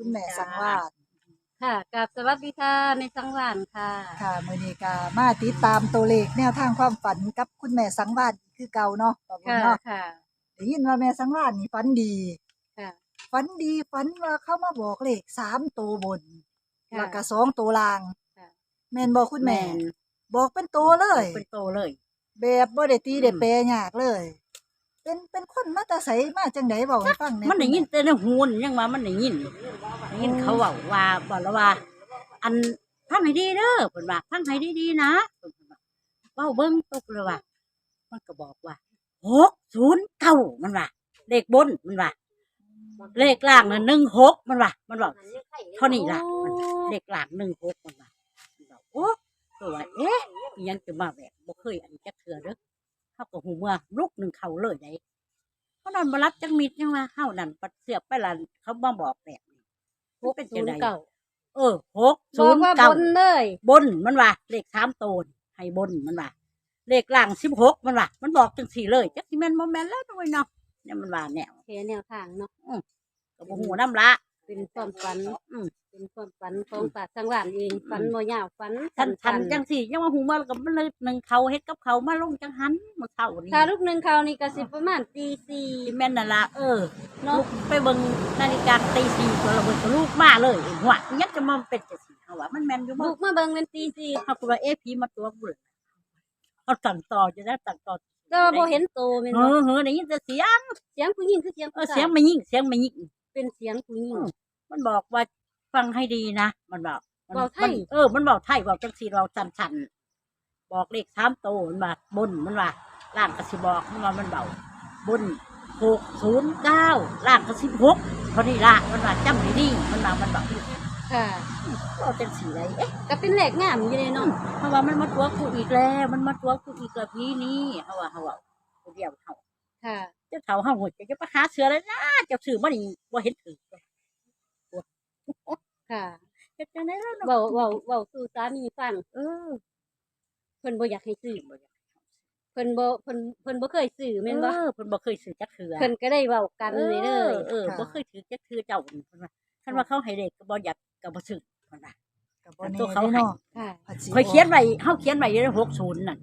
คุณแม่สังวาสค่ะกับสวัสดีค่ะในสังวานค่ะค่ะมื้อนี้ก็มาติดตามตัวเลขแนวทางความฝันกับคุณแม่สังวาสอีกคือเก่าเนาะป้าบุญค่ะเนาะค่ะได้ยินว่าแม่สังวาสนี่ฝันดีค่ะฝันดีฝันว่าเขามาบอกเลขสามตัวบนค่ะ แล้วก็สองตัวล่าง ค่ะ แม่นบอกคุณแม่ บอกเป็นตัวเลย เป็นโตเลย แบบบ่ได้ตีได้อืมแปลยากเลย เป็นเป็นคนมาแตาใสมาจังไดเว้าให้ฟังแหมันได้ยินแต่ในหูนยังว่ามันได้ยินได้ยินเขาเว้าว่าบอกแล้วว่า อันฟังให้ดีเด้อเพิ่นว่าฟังให้ดีๆนะเพิ่นว่าเว้าเบิ่งตกเลยว่า มันก็บอกว่า609มันว่าเลขบนมันว่าเลขล่างน่ะ16มันว่ามันบอกเท่านี้ล่ะมันเลขล่าง16มันว่ามันบอกโอ้ตัวว่าเอ๊ะอิหยังจะมาแบบบ่เคยอันจักเทื่อเด้อ เฮาก็หูเมื่อลุกหนึ่งเขาเลยได้เขานอนมารับจังมิดยังว่าเฮานั่นปัดเสียบไปละเขามาบอกแบบนี้หกศูนย์เก่าเออหกบศูอกนย์ว่าบเก้านเลยบนมันว่าเลขสามโตนให้บนมันว่าเลขล่างสิบหกมันว่ามันบอกจังสี่เลยจักสิแม่นบ่แม่นแล้วด้วยเนาะเนี่ยมันว่าแนวแค่แนวทางเนาะก็บ่ฮู้น้ำละ เป็นความฝัน อืมเป็นความฝันของป่าสังวานเองฝันบ่ยาวฝันทันทันๆจังสี่ยังว่าฮู้มาแล้วก็มันเลยหนึ่งเขาเฮ็ดกับเขามาลงจังหันมื้อเช้านี้ถ้าลูกหนึ่งเขานี่ก็สิประมาณตีสี่สิแม่นนั่นล่ะเออเนาะลูกไปเบิ่งนาฬิกาตีสี่ตัวละเบิ่งก็ลูกมาเลยหัวยังจะมาเป็นจังซี่เฮาว่ามันแม่นอยู่บ่ลูกมาเบิ่งเป็นตีสี่เขาคือว่าเอ๊ะผีมาตัวบุญเขาสั่งต่อจะได้สั่งต่อแต่ว่าบ่เห็นโตแม่นเฮ้บ่อเฮ้อได้ยินแต่เสียงเสียงผู้หญิงคือเสียงเอผู้อชาเสียงยไม่ยิ่งเสียงไม่ยิ่ง เป็นเสียงผู้หญิงมันบอกว่าฟังให้ดีนะ มันบอกมันบอกไทย มันเออ มันบอกไทยบอกจังสีเราสันสันๆบอกเลขสามโตวมันว่าบนมันว่าล่างกสิบอกมันว่ามันเบาบนหกศูนย์เก้าล่างกสิบหกพอดีละมันว่าจำให้ดีมันว่ามันบอกค่ะ เราจังสีไรเอ๊ะก็เป็นแหลกงามอยู่เลยเนาะเพราะว่ามันมาตัวกูอีกแล้ว มันมาตัวกูอีกแล้วพี่นี่เขาว่าเขาว่าผู้เดียวเขา ค่ะ เจ้าเขาห้าหัวจะไปหาเสือแล้วนะเจ้าสื่อมันนี่บ่เห็นถือค่ะเฮ็ดจังได๋ล่ะเนาะเว้าเว้าเว้าสู่สามีฟังเออเพิ่นบ่อยากให้ซื้อเพิ่นบ่เพิ่นเพิ่นบ่เคยซื้อแม่นบ่เออเพิ่นบ่เคยซื้อจักเทื่อเพิ่นก็ได้เว้ากันเลยเด้อเออบ่เคยถือจักเทื่อเจ้าเพิ่นว่าคันว่าเขาให้เด็กก็บ่อยากก็บ่ซื้อเพิ่นว่าก็บ่แน่ตัวเขาเด้เนาะค่ะผัดสิข่อยเขียนไว้เฮาเขียนไว้ใน60นั่น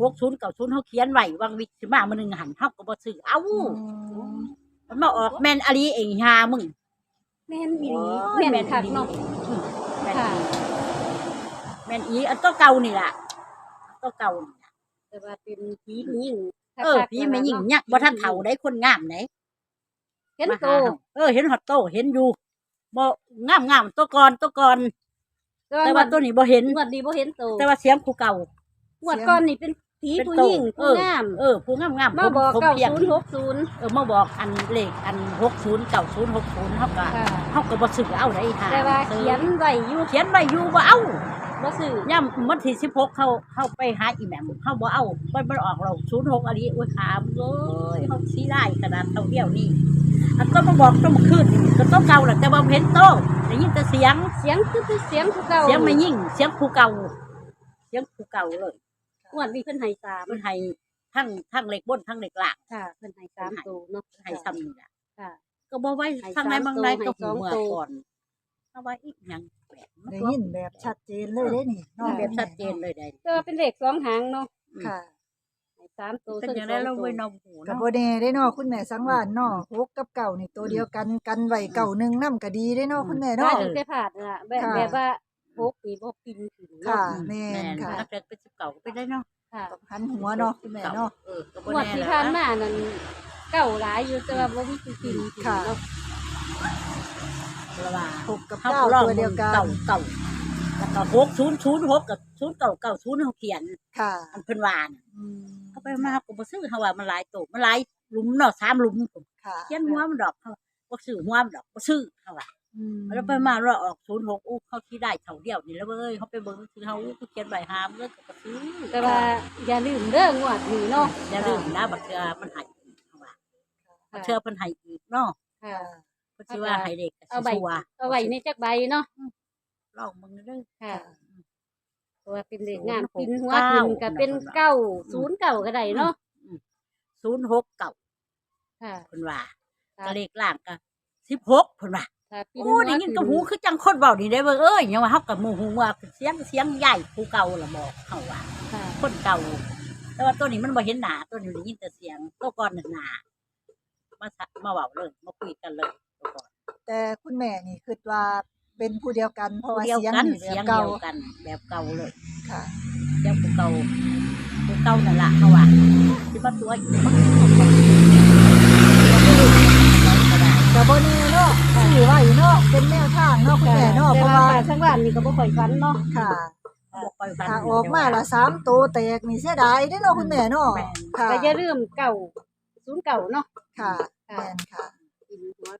60 90เฮาเขียนไว้วางวิสิมามื้อหนึงหันเฮาก็บ่ซื้อเอ้าอืมมันมาออกแม่นอลีเองหามึง แม่นอีหลีโอ้ยแม่นคักเนาะอืมแม่นค่ะ อีแม่นอีอันตัวเก่านี่ล่ะตัวเก่านี่ล่ะแต่ว่าเป็นผีผู้หญิงเออพี่ไม่ยิ่งยักษ์บ่ทันเฒ่าได้คนงามไหนเห็นมาโตหาเฮาเออ เห็นฮอตโตเห็นอยู่บ่งามงามตัวก่อนตัวก่อนแต่ว่าตัวนี้บ่เห็น งวดนี้บ่เห็นโตแต่ว่าเสียงผู้เก่างวดก่อนนี่เป็น ผีเป็นผู้โตหญิงเอผู้องามเออผู้งามงามมาบอกผมเพียง9060เออมาบอกอันเลขอัน60 90 60เฮาก็ค่ะเฮาก็บ่ซื้อเอาได้ค่ะแต่ว่าเขียนไว้อยู่เขียนไว้อยู่บ่เอาบ่ซื้อย่ำวันที่16เขาเขาไปหาอีแหม่มเขาบ่เอามันมันออกเรา06อันนี้โอ้ยขามเอ้ยเขาสิได้ขนาดเท่าเดียวนี่อันก็มาบอกต้องมาขึ้นก็ต้องเก่าแหละแต่ว่าเห็นโตได้ยินแต่เสียงเสียงคือคือเสียงผู้เก่าเสียงไม่ยิ่งเสียงผู้เก่าเสียงผู้เก่าเลย งวดนี้เพิ่นให้สามมันให้ทั้งทั้งเหล็กบนทั้งเหล็กหลังค่ะเพิ่นให้สามโตเนาะให้ซ้ำนี่ล่ะค่ะ ก็บ่ไว้ให้ทางไหนสามบางไหนตัวก็ให้สองหูเมื่อตัว ก่อนเอาไว้อีกหยังแปลกมันได้ก็ยินแบบชัดเจนเลยเด้นี่เนาะแบบชัดเจนเลยได้แต่ว่าเป็นเลขสองหางเนาะค่ะให้สามโตเป็นส่วนอย่างสไรองเราโตไว้นมหูก็เนาะบ่แน่ได้เนาะคุณแม่สังวานเนาะหกกับเก่านี่ตัวเดียวกันกันไว้เก่าหนึงนํก็ดีได้เนาะคุณแม่เนาะเนาะถึงได้ผ่านน่ะแบบค่ะ แบบว่า พกนี่บ่กินถึงค่ะเนาะแม่นแม่นค่ะถ้าเกิดเป็นสิบเก่าก็ไปได้เนาะค่ะต้องหันหัวเนาะคุณแม่เนาะ เออก็งบ่วดแน่ที่แหละผ่านมานั่นเก่าหลายอยู่แต่ว่าบ่มีผู้กินถึงค่ะ เนาะระว่าหกกับเขาเก้าลองตัวเดียวกัน เก่าเก่าแล้วก็หกศูนย์ศูนย์หกกับศูนย์เก่าเก่าศูนย์เขาเขียนค่ะอันเพิ่นว่าน่ะอืมเขาไปมาก็บ่ซื้อเขาว่ามันหลายโตมันหลายหลุมเนาะสามหลุมค่ะเขียนหัวมันดอกเขาบ่ซื้อหัวมันดอกบ่ซื้อเขาว่าอืม แล้วไปมาเราออกศูนย์หกอู้เขาที่ได้เท่าเดียวนี่แล้วเว้ยเขาไปเบิ่งซื้อเขาอู้เขาเขียนใบหามเลิกก็ซื้อแต่ว่าอย่าลืมเด้องวดนี้เนาะอย่าลืมนะบักเทือมันให้อีกเขาว่าบักเทือเพิ่นให้อีกเนาะค่ะเพิ่นสิว่าให้เด็กก็เอาสิใบชัวเอาไว้ในจักใบเนาะลองมึงเด้อค่ะเพราะว่าเป็นเลขงามศูปินนย์หกหัวเก้าขึ้นก็เป็นเก้าศูนย์เก้าก็ได้เนาะศูนย์หกเก่าค่ะเพิ่นว่าค่ะก็เลขล่างก็สิบหกเพิ่นว่า ถ้าปีนโอ้ได้ยินกับหูคือจังคนเว้านี่ได้เบิ่งเอ้ยยังว่าเฮากับหมู่หูว่าเสียงเสียงใหญ่ผู้เก่าล่ะบอกเฮาว่า ค่ะคนเก่า แต่ว่าตัวนี้มันบ่เห็นหน้าตัวนี้ได้ยินแต่เสียงตัวก่อนน่ะหน้ามาสะมาเว้าเลยมาคุยกันเลยตัวก่อนแต่คุณแม่นี่คิดว่าเป็นผู้เดียวกันเพราะว่าเดียวเสียงกันนี่แบเสียบงเก่าเดียวกัน แบบเก่าเลย ค่ะเสียงผู้เก่าผู้เก่านั่นล่ะเขาว่าสิมาตัวอีกมันก็ได้ก็บ่แน่เนาะซื้อ ไว้เนาะเป็นแนวทางเนาะคุณแม่เนาะเพแต่ราะว่าว่าป้าทั้งบ้านนี่ก็บ่ค่อยฝันเนาะค่ะบอกไปฟันถ้าออกมาละสามตัวแตกนี่เสียดายเด้อเนาะคุณแม่เนาะแม่นค่ะก็อย่าลืมเก่าศูนย์เก่าเนาะค่ะแม่นค่ะกินหัว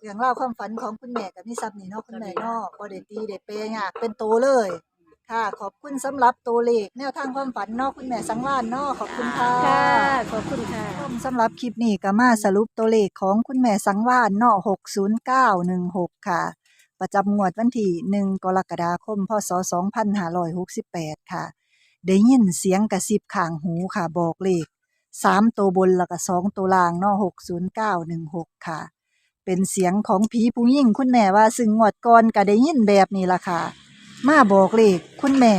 เรื่องเล่าวความฝันของคุณแม่กับนิซับนี่เนาะคุณแม่เนาะบ่ได้ตีได้เปยากเป็นโตเลย ค่ะ ขอบคุณสำหรับตัวเลขแนวทางความฝันเนาะคุณแม่สังวานเนาะขอบคุณค่ะ ค่ะ ขอบคุณค่ะสำหรับคลิปนี้ก็มาสรุปตัวเลขของคุณแม่สังวานเนาะ60916 ค่ะ ประจำงวดวันที่ 1 กรกฎาคม พศ 2568 ค่ะ ได้ยินเสียงกระซิบข้างหูค่ะบอกเลข 3 ตัวบนแล้วก็2ตัวล่างเนาะ60916 ค่ะ เป็นเสียงของผีผู้หญิงคุณแม่ว่าซึ่งงวดก่อนก็ได้ยินแบบนี้ล่ะค่ะ มาบอกเลขคุณแม่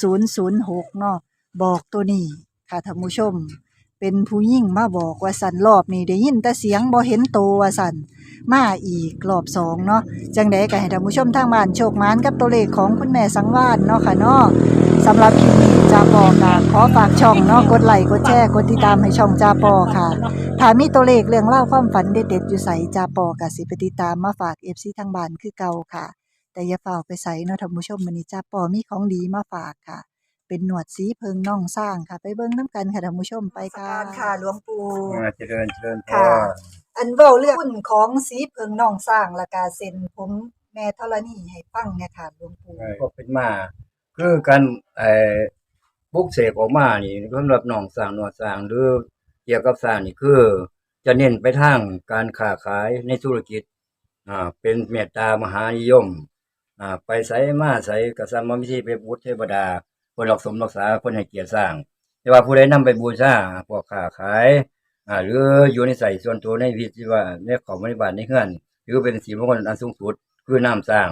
6006เนาะบอกตัวนี้ค่ะท่านผู้ชม เป็นผู้หญิงมาบอกว่าสันรอบนี้ได้ยินแต่เสียงบ่เห็นโตวว่าสันมาอีกรอบสองเนาะจังใดก็ให้ท่านผู้ชมทางบ้านโชคมานกับตัวเลขของคุณแม่สังวานเนาะค่ะเนาะสำหรับคลิปนี้จาปอกะขอฝากช่องเนาะกดไลค์กดแชร์กดติดตามให้ช่องจาปอค่ะถ้ามีตัวเลขเรื่องเล่าความฝันเด็ดๆอยู่ใสจาปอกะสิไปติดตามมาฝาก FC ทางบ้านคือเก่าค่ะ แต่อย่าเฝ้าไปใส่เนาะท่านผู้ชมมื้อนี้จาปอมีของดีมาฝากค่ะ เป็นหนวดสีเพิงน่องสร้างค่ะ ไปเบิ่งน้ำกันค่ะท่านผู้ชมไปค่ะค่ะหลวงปู่ อ่าเจริญเจริญพค่ะรอันเว้าเรื่องหุ้นของสีเพิงน่องสร้างและกาเซ็นผมแม่ธรณีให้ฟังเนี่ยค่ะหลวงปู่ ก็เป็นมาคือการไอ้บุกเสกออกมานี่สำหรับหนองสร้างหนวดสร้างหรือเกี่ยวกับสร้างนี่คือ จะเน้นไปทางการค้าขายในธุรกิจอ่าเป็นเมตตามหานิยม อ่าไปใส่มาใส่กษัตริย์มิธีไปบูชเทวดาคนรักสมรักษาคนให้เกียรติสร้าง แต่ว่าผู้ใดนำไปบูชาพวกค้าขายอ่าหรืออยู่ในใส่ส่วนตัวในวิธีว่าในของบริบาลในเฮือนถือเป็นสีมงคลอันสูงสุดคือน้ำสร้าง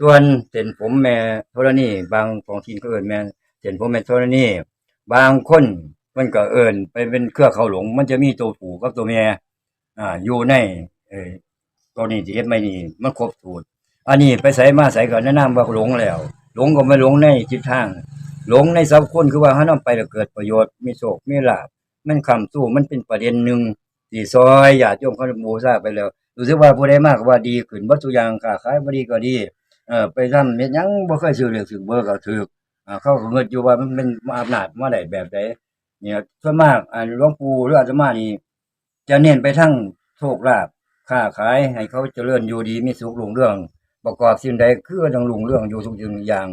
ส่วนเส้นผมแม่ธรณีบางของทีนก็เอินแม่เส้นผมแม่ธรณีบางคนมันก็เอินไปเป็นเครือเขาหลง มันจะมีตัวผูกับตัวแม่อ่าอยู่ในเออตัวนี้ที่เฮ็ดไม่นี่มันครบสูตร อันนี้ไปใส่มาใส่ก็แนะนำว่าหลงแล้ว หลงก็ไม่หลงในจิตทาง หลงในสัพคนคือว่าถ้านำไปแล้วเกิดประโยชน์มีโชคมีลาภมันคำสู้มันเป็นประเด็นหนึ่งที่ซอยญาติโยมเขาบูชาไปแล้วรู้สึกว่าผู้ใดมากว่าดีขึ้นบ่ทุอย่างค้าขายบ่ดีก็ดีเออไปทำเฮ็ดยังบ่เคยซื้อเลือกซื้อเบอร์ก็ถูกอ่าเขาเงินอยู่ว่ามันเป็นอำนาจมาได้แบบใดเนี่ยส่วนมากอ่าหลวงปู่หรืออาตมานี่จะเน้นไปทั้งโชคลาภค้าขายให้เขาเจริญอยู่ดีมีสุขรุ่งเรื่อง ประกอบสิ่งใดคือต้องรุ่งเรื่องอยู่ทุกสิ่งทุกอย่าง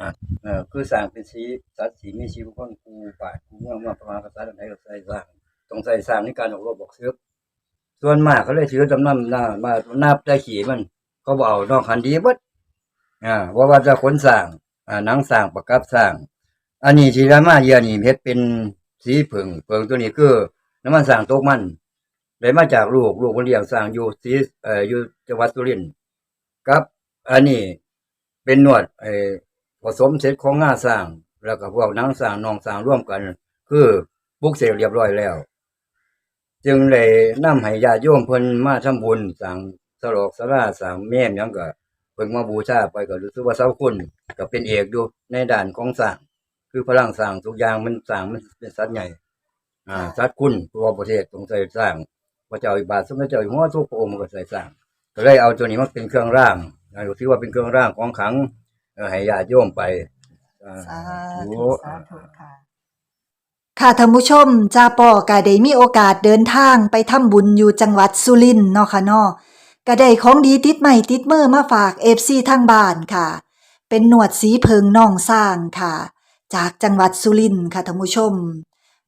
อ่าเออคือสร้างเป็นสีสัตว์สีมีชีวิตคนกูปากูเมื่อมาประมาณภาษาใดก็ใส่สร้างต้องใส่สร้างในการออกรบบอกซื้อส่วนมากเขาเลยถือจำนำหน้ามานับได้ขี่มัน เขาบเอกนอกคันดีเบิดอ่าว่าว่าจะขนสร้างอ่าหนังสร้างประกับสร้าง อันนี้ที่รามาเยียนี่เฮ็ดเป็นสีผึ่งเผึ่งตัวนี้คือน้ำมันสร้างตกมันได้มาจากลูกลูกคนเลี้ยงสร้างอยู่สีเอ่ออยู่จังหวัดสุรินทร์ กับ อันนี้เป็นนวดไอ้ผสมเสร็จของง่าสร้าง แล้วก็พวกนังสร้างนองสร้างร่วมกัน คือบุกเสร็จเรียบร้อยแล้ว จึงเลยนำให้ญาติโยมเพิ่นมาทำบุญสร้างสลอกสลาสร้างแม่มยังก็เพิ่งมาบูชาไปก็รู้สึกว่าเสาคุณก็เป็นเอกอยู่ในด่านของสร้าง คือพลังสร้างทุกอย่างมันสร้างมันเป็นสัตว์ใหญ่ อ่าสัตว์คุณตัวประเทศต้องใส่สร้างพระเจ้าอิบาทสมเด็จเจ้าอยู่หัวทุกพระองค์ก็ใส่สร้าง ก็เลยเอาตัวนี้มาเป็นเครื่องร่างอ่าถือว่าเป็นเครื่องร่างของขลังเอ่อให้ญาติโยมไปอ่า สาธุธุสาธุค่ะ ค่ะท่านผู้ชมจาปอกะได้มีโอกาสเดินทางไปทำบุญอยู่จังหวัดสุรินทร์เนาะค่ะเนาะก็ได้ของดีติดใหม่ติดมือมาฝาก FC ทางบ้านค่ะ เป็นหนวดสีเพิงน่องสร้างค่ะ จากจังหวัดสุรินทร์ค่ะท่านผู้ชม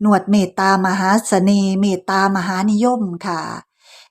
หนวดเมตตามหาเสน่ห์เมตตามหานิยมค่ะ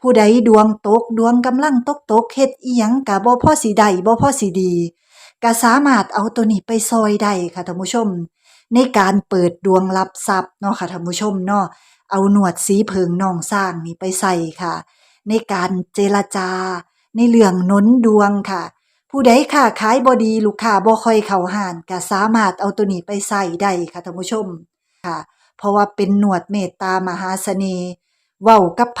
ผู้ใดดวงตกดวงกำลังตกตกเฮ็ดอีหยังกะบ่พอสิได้บ่พอสิดีก็สามารถเอาตัวนี้ไปซอยได้ค่ะท่านผู้ชม ในการเปิดดวงรับทรัพย์เนาะค่ะท่านผู้ชมเนาะเอาหนวดสีเพิงน่องสร้างนี่ไปใส่ค่ะ ในการเจรจา ในเรื่องนุนดวงค่ะ ผู้ใดค้าขายบ่ดีลูกค้าบ่ค่อยเข้าห้านก็สามารถเอาตัวนี้ไปใส่ได้ค่ะท่านผู้ชมค่ะ เพราะว่าเป็นหนวดเมตตามหาเสน่ห์เว้ากับไผ